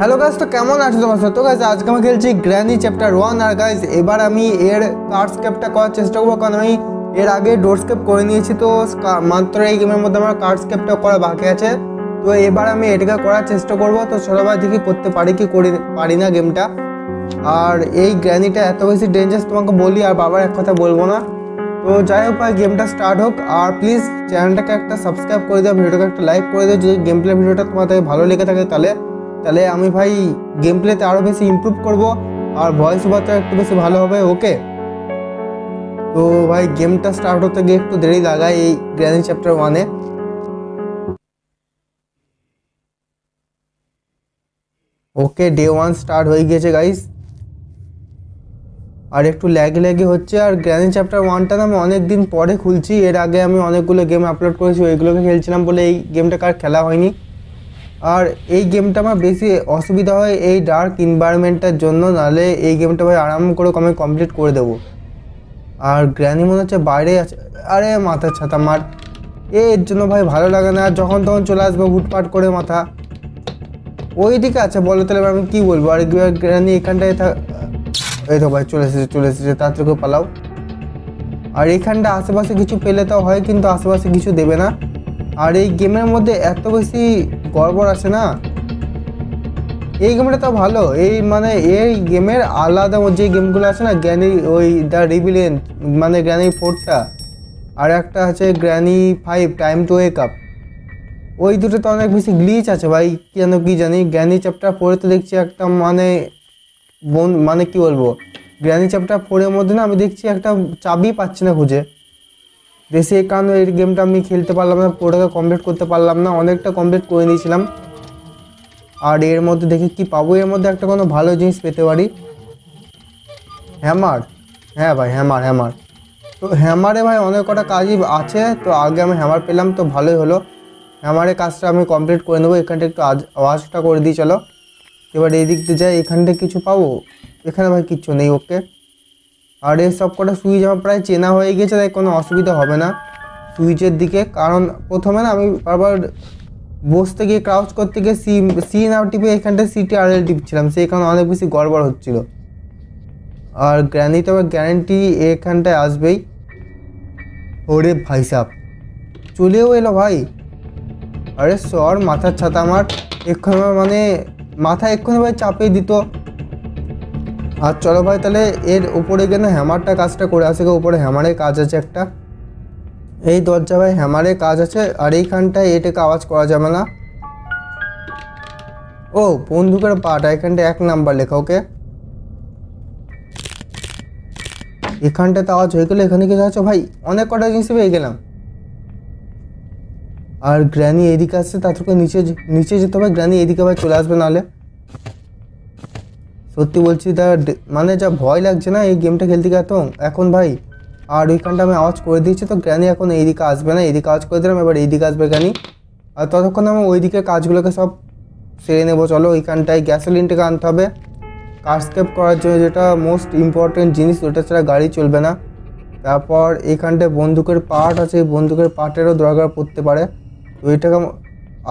Hello guys তো কেমন আছো তোমার? সাথে তো গাইস আজকে আমি খেলছি গ্র্যানি চ্যাপ্টার ওয়ান আর গাইস এবার আমি এর কার্ডস্কেপটা করার চেষ্টা করব, কারণ আমি এর আগে ডোরস্কেপ করে নিয়েছি, তো মাত্র এই গেমের মধ্যে আমার কার্ডস্কেপটা করা বাকি আছে। তো এবার আমি এটাকে করার চেষ্টা করব, তো সবাই দেখি করতে পারি কি করি, পারি না গেমটা আর এই গ্র্যানিটা এত বেশি ডেঞ্জারাস তোমাকে বলি, আর বাবার এক কথা বলব না। তো যাই হোক ভাই গেমটা স্টার্ট হোক, আর প্লিজ চ্যানেলটাকে একটা সাবস্ক্রাইব করে দাও, ভিডিওটাকে একটা লাইক করে দিও, যদি গেম প্লে ভিডিওটা তোমাদের ভালো লেগে থাকে তাহলে। তাহলে আমি ভাই গেম প্লেতে আরও বেশি ইমপ্রুভ করব আর ভয়েস ওভারটা একটু বেশি ভালো হবে ওকে তো ভাই গেমটা স্টার্ট হতে গিয়ে একটু দেরি লাগায় এই গ্র্যানি চ্যাপ্টার ওয়ানে ওকে ডে ওয়ান স্টার্ট হয়ে গিয়েছে গাইস আর একটু ল্যাগ ল্যাগে হচ্ছে, আর গ্র্যানি চ্যাপ্টার ওয়ানটা আমি অনেক দিন পরে খুলছি, এর আগে আমি অনেকগুলো গেম আপলোড করেছি, ওইগুলোকে খেলছিলাম বলে এই গেমটা কার খেলা হয়নি। আর এই গেমটা আমার বেশি অসুবিধা হয় এই ডার্ক এনভায়রনমেন্টের জন্য, নাহলে এই গেমটা ভাই আরাম করে আমি কমপ্লিট করে দেবো। আর গ্র্যানি মনে হচ্ছে বাইরে আছে। আরে মাথা ছাতা মার। এর জন্য ভাই ভালো লাগে না। যখন তখন চলে আসবে হুটপাট করে মাথা। ওই দিকে আছে, বলো তাহলে আমি কী বলব? আর গ্র্যানি এখানটায় থাক এই তো ভাই চলে এসেছে চলে এসেছে। তাড়াতাড়ি করে পালাও। আর এখানটা আশেপাশে কিছু পেলে তো হয়, কিন্তু আশেপাশে কিছু দেবে না। আর এই গেমের মধ্যে এত বেশি গড়বড় আছে না? এই গেমটা তো ভালো। এই মানে এই গেমের আলাদা যে গেমগুলো আছে না, গ্র্যানি ওই দ্য রিবিলিয়ন মানে গ্র্যানি ফোরটা, আর একটা আছে Granny five, time to wake up. ওই দুটোতে অনেক বেশি গ্লিচ আছে ভাই, কেন কি জানি? গ্র্যানি চ্যাপ্টার ফোরে তো দেখছি একটা মানে বোন মানে কি বলব? গ্র্যানি চ্যাপ্টার ফোরের মধ্যে না আমি দেখছি একটা চাবি পাচ্ছি না খুঁজে। সেই কারণে এই গেমটা আমি খেলতে পারলাম না, পুরোটাকে কমপ্লিট করতে পারলাম না, অনেকটা কমপ্লিট করে নিয়েছিলাম। আর এর মধ্যে দেখি কি পাবো, এর মধ্যে একটা কোনো ভালো জিনিস পেতে পারি। হ্যামার হ্যাঁ ভাই হ্যামার হ্যামার তো হ্যামারে ভাই অনেক কটা কাজই আছে, তো আগে আমি হ্যামার পেলাম, তো ভালোই হলো। হ্যামারের কাজটা আমি কমপ্লিট করে নেব এখানটা একটু আজ, আওয়াজটা করে দিই, চলো। এবার এই দিক দিয়ে যাই এখানটা কিছু পাবো? এখানে ভাই কিচ্ছু নেই ওকে আর এই সব কটা সুইচ আমার প্রায় চেনা হয়ে গেছে, তাই কোনো অসুবিধা হবে না। সুইচের দিকে, কারণ প্রথমে না আমি বারবার বসতে গিয়ে ক্রাউচ করতে গিয়ে সি সি না টিপে এখানটা সিটি আর এল টিপছিলাম সেই কারণে অনেক বেশি গড়বড় হচ্ছিল। আর গ্র্যানি তো আবার গ্যারেন্টি এখানটায় আসবেই। ওরে ভাই সাপ চলেও এলো ভাই। আরে সর, মাথার ছাতা আমার আমার মানে মাথা এক্ষুনি ভাই চাপিয়ে দিত। আর চলো ভাই, তাহলে এর উপরে না হ্যামারটা কাজটা করে আসে উপরে হ্যামারের কাজ আছে একটা। এই দরজা ভাই হ্যামারের কাজ আছে। আর এইখানটায় এটাকে আওয়াজ করা যাবে না। ও, বন্দুকের পাটা এখানটা এক নাম্বার লেখা ওকে এখানটাতে আওয়াজ হয়ে গেলে এখানে কি আছে ভাই, অনেক কটা জিনিস পেয়ে গেলাম। আর গ্র্যানি এদিকে আসছে তাদেরকে নিচে নিচে যেতে হবে। গ্র্যানি এদিকে ভাই চলে আসবে নাহলে। সত্যি বলছি ডে- মানে যা ভয় লাগছে না এই গেমটা খেলতে গিয়ে এখন ভাই, আর ওইখানটা আমি আওয়াজ করে দিয়েছি তো গ্র্যানি এখন এইদিকে আসবে না, এইদিকে আওয়াজ করে দিলাম, এবার এইদিকে আসবে গ্র্যানি আর ততক্ষণ আমি ওইদিকে কাজগুলোকে সব সেরে নেব, চলো ওইখানটায় গ্যাসোলিনটাকে আনতে হবে। কারস্কেপ করার জন্য যেটা মোস্ট ইম্পর্টেন্ট জিনিস, ওটা ছাড়া গাড়ি চলবে না। তারপর এইখানটায় বন্দুকের পার্ট আছে এই বন্দুকের পার্টেরও দরকার পড়তে পারে। তো এটাকে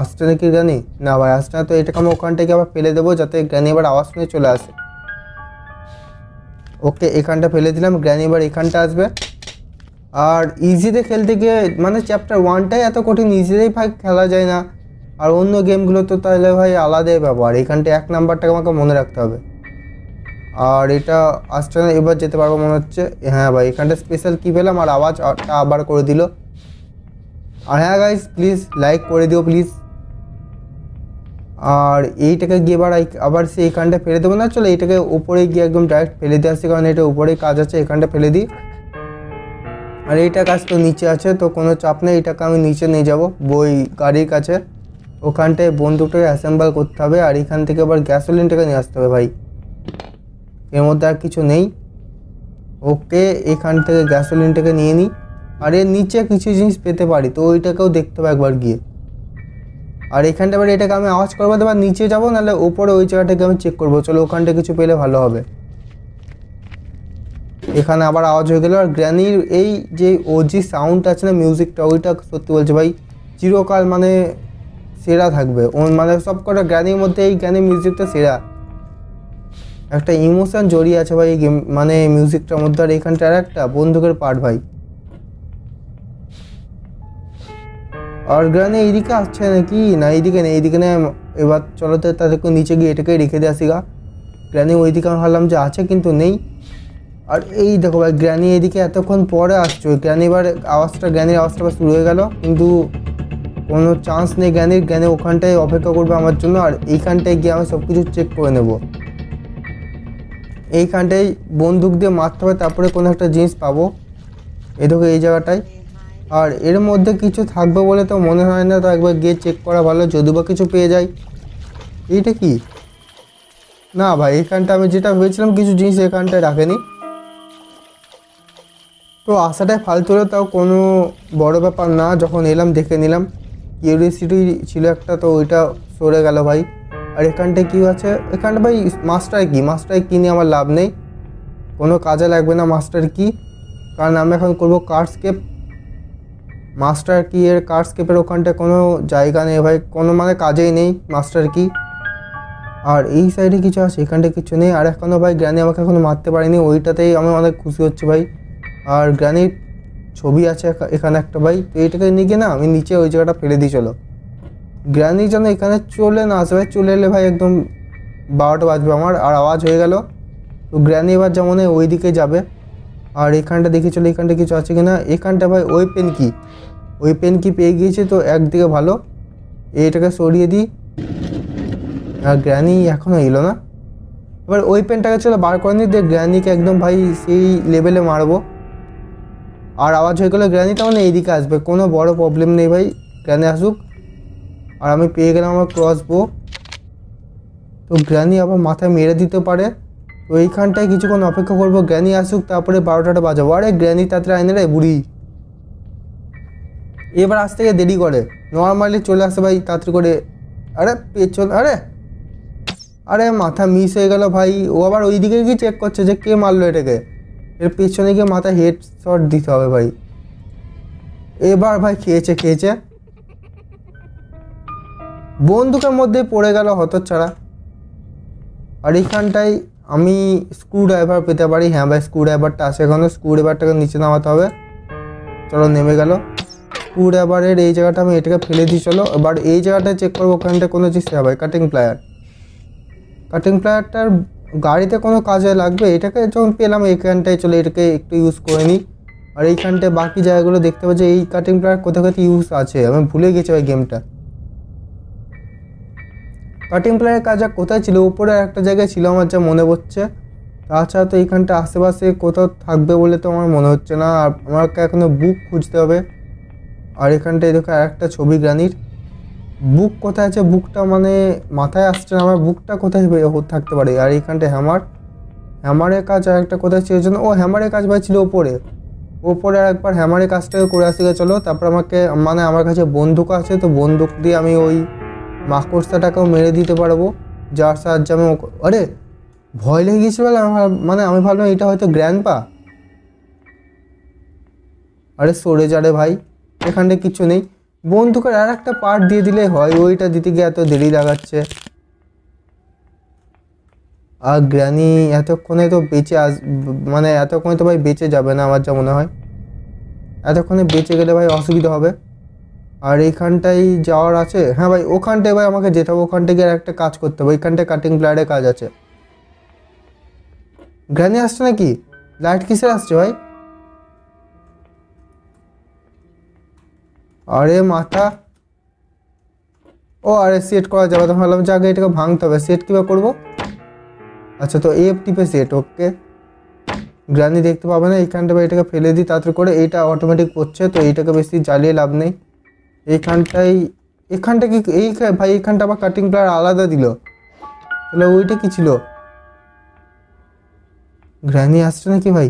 আসতে নাকি জানি? না ভাই, আসছে না তো, এটাকে আমি ওখান থেকে আবার ফেলে দেবো যাতে গ্র্যানি এবার আওয়াজ শুনে চলে আসে। ওকে, এখানটা ফেলে দিলাম, গ্র্যানি এবার এখানটা আসবে। আর ইজিতে খেলতে গিয়ে মানে চ্যাপ্টার ওয়ানটাই এত কঠিন ইজিতেই ভাই খেলা যায় না। আর অন্য গেমগুলো তো তাহলে ভাই আলাদাই ব্যাপার এখানটা এক নাম্বারটাকে আমাকে মনে রাখতে হবে। আর এটা আসছে না, এবার যেতে পারব মনে হচ্ছে। হ্যাঁ ভাই, এখানটা স্পেশাল কী পেলাম? আর আওয়াজটা আবার করে দিল। আর হ্যাঁ গাইস প্লিজ লাইক করে দিও প্লিজ আর এইটাকে গিয়ে এবার আবার সেই এখানটা ফেলে দেবো না, চলো এইটাকে উপরে গিয়ে একদম ডাইরেক্ট ফেলে দিয়ে আসছি কারণ এটা উপরেই কাজ আছে, এখানটা ফেলে দিই। আর এইটা কাজ তো নিচে আছে, তো কোনো চাপ নেই, এটাকে আমি নিচে নিয়ে যাব, বই গাড়ির কাছে। ওখানটায় বন্দুকটাকে অ্যাসেম্বল করতে হবে, আর এখান থেকে আবার গ্যাসোলিনটাকে নিয়ে আসতে হবে ভাই। এর মধ্যে আর কিছু নেই। ওকে, এখান থেকে গ্যাসোলিনটাকে নিয়ে নিই। আর এর নিচে কিছু জিনিস পেতে পারি, তো ওইটাকেও দেখতে হবে একবার গিয়ে। আর এখানটা এবার এটাকে আমি আওয়াজ করব এবার নিচে যাব, নাহলে ওপরে ওই জায়গাটাকে আমি চেক করব। চলো ওখানটা কিছু পেলে ভালো হবে। এখানে আবার আওয়াজ হয়ে গেল। আর গ্র্যানির এই যে ওজি সাউন্ড আছে না মিউজিকটা ওইটা সত্যি বলছে ভাই, চিরকাল মানে সেরা থাকবে। ওর মানে সব কটা জ্ঞানীর মধ্যে এই জ্ঞানী মিউজিকটা সেরা। একটা ইমোশন জড়িয়ে আছে ভাই এই গেম মানে মিউজিকটার মধ্যে। আর এখানটা আর একটা বন্দুকের পার্ট ভাই। আর গ্রানে এইদিকে আসছে নাকি না এইদিকে নেই এইদিকে না এবার চলো তো তাদেরকে নিচে গিয়ে এটাকে রেখে দিয়ে আসি গা গ্রানি ওইদিকে আমি ভাবলাম যে আছে কিন্তু নেই আর এই দেখো ভাই গ্রানি এদিকে এতক্ষণ পরে আসছো গ্রানি এবার আওয়াজটা জ্ঞানীর আওয়াজটা শুরু হয়ে গেল কিন্তু কোনো চান্স নেই জ্ঞানীর জ্ঞানী ওখানটায় অপেক্ষা করবে আমার জন্য আর এইখানটায় গিয়ে আমি সব কিছু চেক করে নেব এইখানটায় বন্দুক দিয়ে মারতে হবে তারপরে কোনো একটা জিনিস পাবো এ দেখো এই জায়গাটায় আর এর মধ্যে কিছু থাকবে বলে তো মনে হয় না, তো একবার গিয়ে চেক করা ভালো, যদি বা কিছু পেয়ে যাই। এইটা কি? না ভাই, এখানটা আমি যেটা ভেবেছিলাম কিছু জিনিস এখানটায় রাখেনি। তো আসাটাই ফালতু হলো, তাও কোনো বড় ব্যাপার না, যখন এলাম দেখে নিলাম। কিউরিয়াসিটি ছিল একটা, তো ওইটা সরে গেল ভাই। আর এখানটায় কী আছে? এখানটা ভাই, মাস্টার কি? মাস্টার কি নিয়ে আমার লাভ নেই। কোনো কাজে লাগবে না মাস্টার কি? কারণ আমি এখন করব কার্ডস্কেপ। মাস্টার কি এর কার্ডস্কেপের ওখানটায় কোনো জায়গা নেই ভাই? কোনো মানে কাজেই নেই মাস্টার কি। আর এই সাইডে কিছু আছে এখানটায় কিছু নেই। আর এখনও ভাই গ্রানি আমাকে এখনও মারতে পারেনি। ওইটাতেই আমি অনেক খুশি হচ্ছি ভাই। আর গ্রানির ছবি আছে এখানে একটা ভাই। তো এইটাকে নিয়ে গিয়ে না আমি নিচে ওই জায়গাটা ফেলে দিই, চলো। গ্রানি যেন এখানে চলে না আসে ভাই। চলে এলে ভাই একদম বারোটা বাজবে আমার, আর আওয়াজ হয়ে গেল। তো গ্রানি এবার যেমন ওই দিকে যাবে। আর এখানটা দেখে চলো এখানটা কিছু আছে কিনা? এখানটা ভাই, ওই পেন কি? ওই পেন কি পেয়ে গিয়েছে তো একদিকে ভালো। এইটাকে সরিয়ে দিই। আর গ্র্যানি এখনও এলো না। এবার ওই পেনটাকে চলো বার করে নিই, দিয়ে গ্র্যানিকে একদম ভাই সেই লেভেলে মারবো। আর আওয়াজ হয়ে গেলে গ্র্যানিটা মানে এইদিকে আসবে, কোনো বড় প্রবলেম নেই ভাই, গ্র্যানি আসুক। আর আমি পেয়ে গেলাম আমার ক্রস বো তো গ্র্যানি আবার মাথায় মেরে দিতে পারে। তো এইখানটায় কিছুক্ষণ অপেক্ষা করব। গ্র্যানি আসুক, তারপরে বারোটাটা বাজাবো। আরে গ্র্যানি তাড়াতাড়ি আইনে রে, বুড়ি। এবার আজ থেকে দেরি করে। নর্মালি চলে আসে ভাই, তাড়াতাড়ি করে। আরে পেছন, আরে। আরে মাথা মিস হয়ে গেল ভাই। ও আবার ওই দিকে গিয়ে চেক করছে যে কে মারলো এটাকে। এর পেছনে গিয়ে মাথায় হেড শট দিতে হবে ভাই। এবার ভাই খেয়েছে খেয়েছে। বন্দুকের মধ্যে পড়ে গেল হতচ্ছাড়া। আর এইখানটায় আমি স্ক্রু ড্রাইভার পেতে পারি। হ্যাঁ ভাই স্ক্রু ড্রাইভারটা আছে এখানে। স্ক্রু ড্রাইভারটাকে নিচে নামাতে হবে। চলো, নেমে গেল। স্ক্রু ড্রাইভারের এই জায়গাটা আমি এটাকে ফেলে দিই, চলো। এবার এই জায়গাটা চেক করব ওখানটায় কোনো জিনিস ভাই কাটিং প্লায়ার কাটিং প্লায়ারটার গাড়িতে কোনো কাজে লাগবে? এটাকে যখন পেলাম এইখানটায় চলে, এটাকে একটু ইউজ করে নিই। আর এইখানটায় বাকি জায়গাগুলো দেখতে পাচ্ছি, এই কাটিং প্লায়ার কোথাও কোথাও ইউজ আছে? আমি ভুলে গেছি ওই গেমটা কাটিং প্লায়ের কাজ কোথায় ছিল? উপরে একটা জায়গায় ছিল আমার যা মনে পড়ছে। তাছাড়া তো এইখানটা আশেপাশে কোথাও থাকবে বলে তো আমার মনে হচ্ছে না। আর আমাকে এখনও বুক খুঁজতে হবে। আর এখানটায় দেখো একটা ছবি গ্রানির। বুক কোথায় আছে? বুকটা মানে মাথায় আসছে না। আমার বুকটা কোথায় থাকতে পারে? আর এইখানটায় হ্যামার হ্যামারের কাজ আর একটা কোথায় ছিল যেন ও হ্যামারের কাজ ভাই ছিল ওপরে ওপরে আর একবার হ্যামারের কাজটাকে করে আসতে চলো। তারপর আমাকে মানে আমার কাছে বন্দুক আছে, তো বন্দুক দিয়ে আমি ওই মাকড়সাটাকেও মেরে দিতে পারব, যার সাহায্যে আমি আরে, ভয় লেগে গেছে বলে আমার মানে আমি ভাবলাম এটা হয়তো গ্র্যান্ড পা আরে, সরে যা রে ভাই এখানটা কিছু নেই। বন্দুকের আর একটা পার্ট দিয়ে দিলে হয়, ওইটা দিতে গিয়ে এত দেরি লাগাচ্ছে। আর গ্র্যানি এতক্ষণে তো বেঁচে আস মানে এতক্ষণে তো ভাই বেঁচে যাবে না, আমার যা মনে হয়। এতক্ষণে বেঁচে গেলে ভাই অসুবিধা হবে। আর এইখানটাই যাওয়ার আছে। হ্যাঁ ভাই, ওখানটায় ভাই আমাকে যেতে হবে। ওখানটায় গিয়ে একটা কাজ করতে হবে। ওইখানটায় কাটিং প্লায়ারের কাজ আছে। গ্র্যানি আসছে নাকি? লাইট কিসের আসছে ভাই? আরে মাথা। ও, আরে সেট করা যাবে। তো ভাবলাম যে আগে এটাকে ভাঙতে হবে। সেট কীভাবে করব? আচ্ছা তো এফ টিপে সেট ওকে গ্রানি দেখতে পাবে না। এইখানটা এটাকে ফেলে দিই, তাড়াতাড়ি করে। এইটা অটোমেটিক করছে তো এইটাকে বেশি জ্বালিয়ে লাভ নেই। এইখানটাই এখানটা কি, এই ভাই এখানটা আবার কাটিং প্লায়ার আলাদা দিল। তাহলে ওইটা কি ছিল? গ্রানি আসছে নাকি ভাই?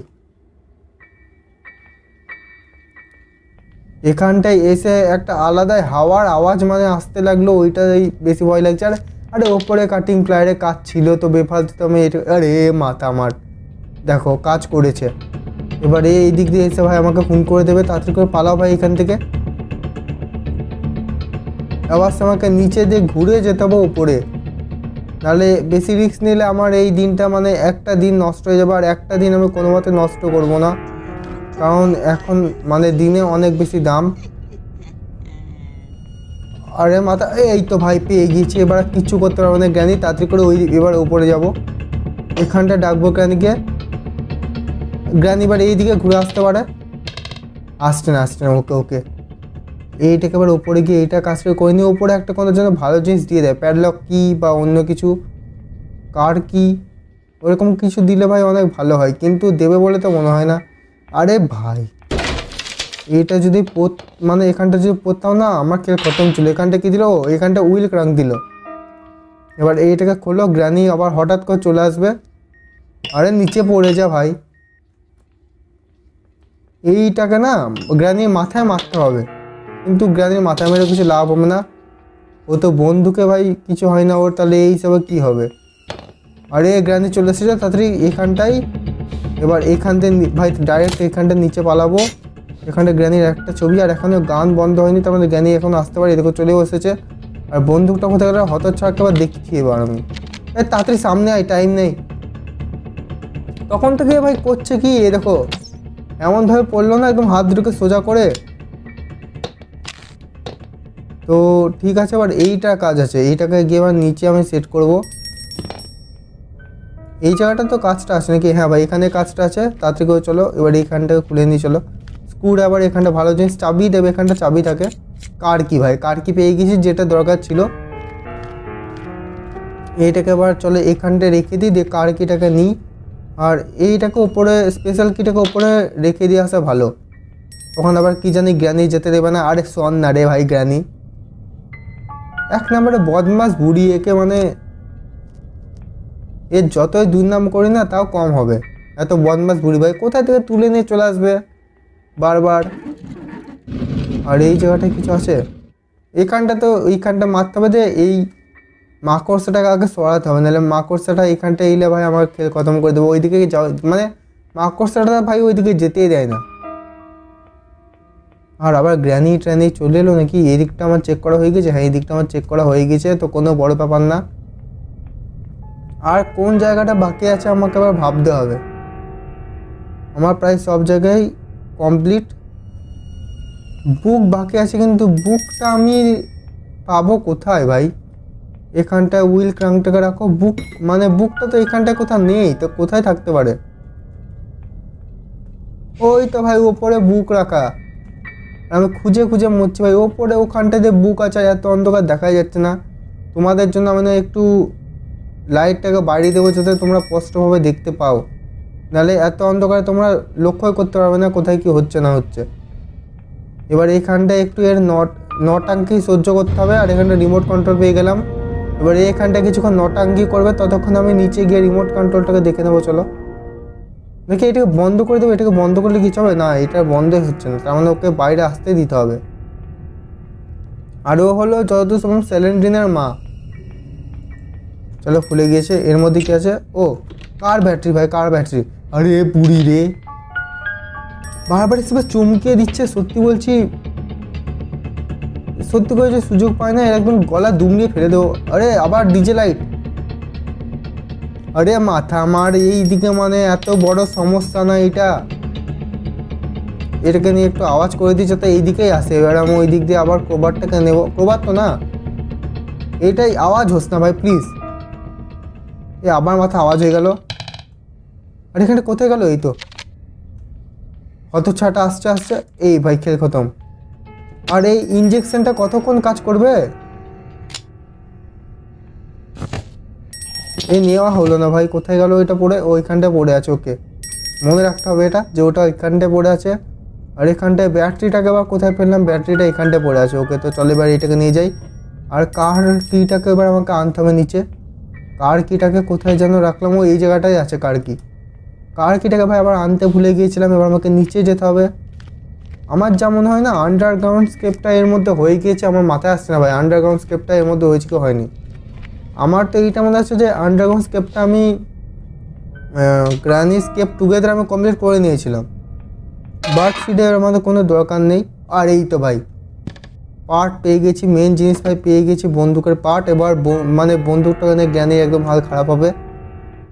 এখানটায় এসে একটা আলাদাই হাওয়ার আওয়াজ মানে আসতে লাগল, ওইটাই বেশি ভয় লাগছে। আর, আরে ওপরে কাটিং প্লায়ারে কাজ ছিল তো বেফালতু তো আমি আরে মাথা আমার। দেখো, কাজ করেছে। এবারে এই দিক দিয়ে এসে ভাই আমাকে ফোন করে দেবে, তাড়াতাড়ি করে পালাও ভাই এখান থেকে। আবার আমাকে নিচে দিয়ে ঘুরে যেতে হবে উপরে। নাহলে বেশি রিস্ক নিলে আমার এই দিনটা মানে একটা দিন নষ্ট হয়ে যাবে, আর একটা দিন আমি কোনো মতে নষ্ট করব না। কারণ এখন মানে দিনে অনেক বেশি দাম। আরে মাথা, এই তো ভাই পেয়ে গিয়েছি, এবার কিচ্ছু করতে পারব না জ্ঞানী, তাড়াতাড়ি করে ওই এবার উপরে যাব। এখানটা ডাকবো জ্ঞানীকে। জ্ঞানী এবার এইদিকে ঘুরে আসতে পারে। আসছে না আসছে না, ওকে ওকে। এইটাকে এবার উপরে গিয়ে এইটা কাজটা করে নিয়ে উপরে একটা কোনো যেন ভালো জিনিস দিয়ে দেয়। প্যাডলক কি বা অন্য কিছু? কার কি? ওরকম কিছু দিলে ভাই অনেক ভালো হয়। কিন্তু দেবে বলে তো মনে হয় না। আরে ভাই এটা যদি পোত মানে এখানটা যদি পড়তাম না, আমার খেল খতম ছিল? এখানটা কি দিল? এখানটা উইল ক্রাং দিল। এবার এইটাকে খোলো, গ্রানি আবার হঠাৎ করে চলে আসবে। আরে নিচে পড়ে যা ভাই। এইটাকে না গ্রানির মাথায় মারতে হবে। কিন্তু গ্রানির মাথায় মেরে কিছু লাভ হবে না। ও তো বন্ধুকে ভাই, কিছু হয় না ওর, তাহলে এই হিসাবে কী হবে? আরে গ্রানি চলে এসেছে তাড়াতাড়ি এখানটাই এবার এখান থেকে ভাই ডাইরেক্ট এখানটা নিচে পালাবো। এখানটা গ্র্যানির একটা ছবি, আর এখনও গান বন্ধ হয়নি, তার মানে গ্র্যানি এখন আসতে পারে এদিকে চলেও এসেছে। আর বন্দুকটা কোথায় গেলে? হতচ্ছাড়াকে আবার দেখছি এবার আমি। তাড়াতাড়ি সামনে আয় টাইম নেই। তখন থেকে ভাই, করছে কি? এ দেখো, এমনভাবে পড়ল না, একদম হাত দুটোকে সোজা করে। তো ঠিক আছে, এবার এইটা কাজ আছে। এইটাকে গিয়ে এবার নিচে আমি সেট করব। এই জায়গাটা তো কাজটা আছে নাকি? হ্যাঁ ভাই, এখানে কাজটা আছে। তাড়াতাড়ি করে চলো, এবার এইখানটাকে খুলে নিয়ে চলো। স্ক্রুর আবার এখানটা ভালো জিনিস। চাবি দেবে এখানটা চাবি থাকে কার কি ভাই কার কি পেয়ে গেছি, যেটা দরকার ছিল। এইটাকে আবার চলো এখানটা রেখে দিই, দিয়ে কার কিটাকে নিই। আর এইটাকে ওপরে স্পেশাল কিটাকে ওপরে রেখে দিয়ে আসা ভালো। তখন আবার কি জানি গ্র্যানি যেতে দেবে না। আরে শোন না রে ভাই গ্র্যানি এক নম্বরে বদমাস বুড়ি, একে মানে এর যতই দুর্নাম করি না, তাও কম হবে। এত বদমাস বুড়ি ভাই, কোথায় থেকে তুলে নিয়ে চলে আসবে? বারবার। আর এই জায়গাটায় কিছু আছে? এখানটা তো এইখানটা মারতে হবে যে, এই মাকড়সাটাকে আগে সরাতে হবে। নাহলে মাকড়সাটা এখানটা এলে ভাই, আমার খেল খতম করে দেবো। ওইদিকে যাও মানে মাকড়সাটা ভাই ওইদিকে যেতেই দেয় না। আর আবার গ্র্যানি ট্র্যানি চলে এলো নাকি? এই দিকটা আমার চেক করা হয়ে গেছে। হ্যাঁ এই দিকটা আমার চেক করা হয়ে গেছে, তো কোনো বড় ব্যাপার না। আর কোন জায়গাটা বাকি আছে আমাকে আবার ভাবতে হবে। আমার প্রায় সব জায়গায় কমপ্লিট বুক বাকি আছে, কিন্তু বুকটা আমি পাবো কোথায় ভাই? এখানটায় উইল ক্রাঙ্কটাকে রাখো। বুক মানে বুকটা তো এখানটায় কোথাও নেই, তো কোথায় থাকতে পারে? ওই তো ভাই ওপরে বুক রাখা। আমি খুঁজে খুঁজে মরছি ভাই। ওপরে ওখানটাতে বুক আছে এত অন্ধকার দেখাই যাচ্ছে না। তোমাদের জন্য মানে একটু লাইটটাকে বাড়িয়ে দেবো যাতে তোমরা স্পষ্টভাবে দেখতে পাও। নাহলে এত অন্ধকারে তোমরা লক্ষ্যই করতে পারবে না কোথায় কি হচ্ছে না হচ্ছে। এবার এইখানটায় একটু এর নট, নটাঙ্কি সহ্য করতে হবে, আর এখানটা রিমোট কন্ট্রোল পেয়ে গেলাম। এবার এইখানটা কিছুক্ষণ নটাঙ্কি করবে, ততক্ষণ আমি নিচে গিয়ে রিমোট কন্ট্রোলটাকে দেখে নেব, চলো। দেখি এটাকে বন্ধ করে দেবো, এটাকে বন্ধ করলে কিছু হবে না, এটা বন্ধই হচ্ছে না, তার মানে ওকে বাইরে আসতে দিতে হবে। আরও হলো যতদূর সম্ভব স্যালেন্ডিনের মা। চলো খুলে গিয়েছে, এর মধ্যে কি আছে? ও, কার ব্যাটারি ভাই, কার ব্যাটারি আরে পুরি রে। বারবার এসে চমকে দিচ্ছে, সত্যি বলছি। সত্যি করে যে সুযোগ পায় না, এর একদম গলা দুমড়িয়ে ফেলে দেবো। আরে, আবার ডিজে লাইট। আরে মাথা আমার এই দিকে মানে এত বড় সমস্যা না এটা? এটাকে নিয়ে একটু আওয়াজ করে দিচ্ছে তো এই দিকেই আসে। এবার আমি ওই দিক দিয়ে আবার ক্রোবারটাকে নেব। ক্রোবার তো না? এটাই আওয়াজ হোস না ভাই প্লিজ এ, আবার মাথা আওয়াজ হয়ে গেল। আর এখানে কোথায় গেল এই তো? হতচ্ছাটা আসছে আসছে। এই ভাই, খেল খতম। আর, এই ইঞ্জেকশনটা কতক্ষণ কাজ করবে? এই নেওয়া হলো না ভাই, কোথায় গেল ওইটা পড়ে? ওইখানটায় পড়ে আছে, ওকে। মনে রাখতে হবে এটা, যে ওটা ওইখানটায় পড়ে আছে। আর এখানটায় ব্যাটারিটাকে আবার কোথায় ফেললাম? ব্যাটারিটা এখানটায় পড়ে আছে, ওকে। তো চলে এবার এটাকে নিয়ে যাই। আর কার কিটাকে এবার আমাকে আনতে হবে নিচে? কার কিটাকে কোথায় যেন রাখলাম? ও এই জায়গাটাই আছে, কার কি? কার কিটাকে ভাই আবার আনতে ভুলে গিয়েছিলাম? এবার আমাকে নিচে যেতে হবে। আমার যা মনে হয় না আন্ডারগ্রাউন্ড স্কেপটা এর মধ্যে হয়ে গিয়েছে, আমার মাথায় আসছে না ভাই। আন্ডারগ্রাউন্ড স্কেপটা এর মধ্যে হয়েছে কি হয়নি? আমার তো এইটা মনে হচ্ছে যে আন্ডারগ্রাউন্ড স্কেপটা আমি গ্রানি স্কেপ টুগেদার আমি কমপ্লিট করে নিয়েছিলাম। বার্ড ফিডের আমাদের কোনো দরকার নেই। আর এই তো ভাই পার্ট পেয়ে গেছি মেন জিনিস ভাই পেয়ে গেছি, বন্দুকের পার্ট এবার মানে বন্দুকটা মানে জ্ঞানী একদম হাল খারাপ হবে।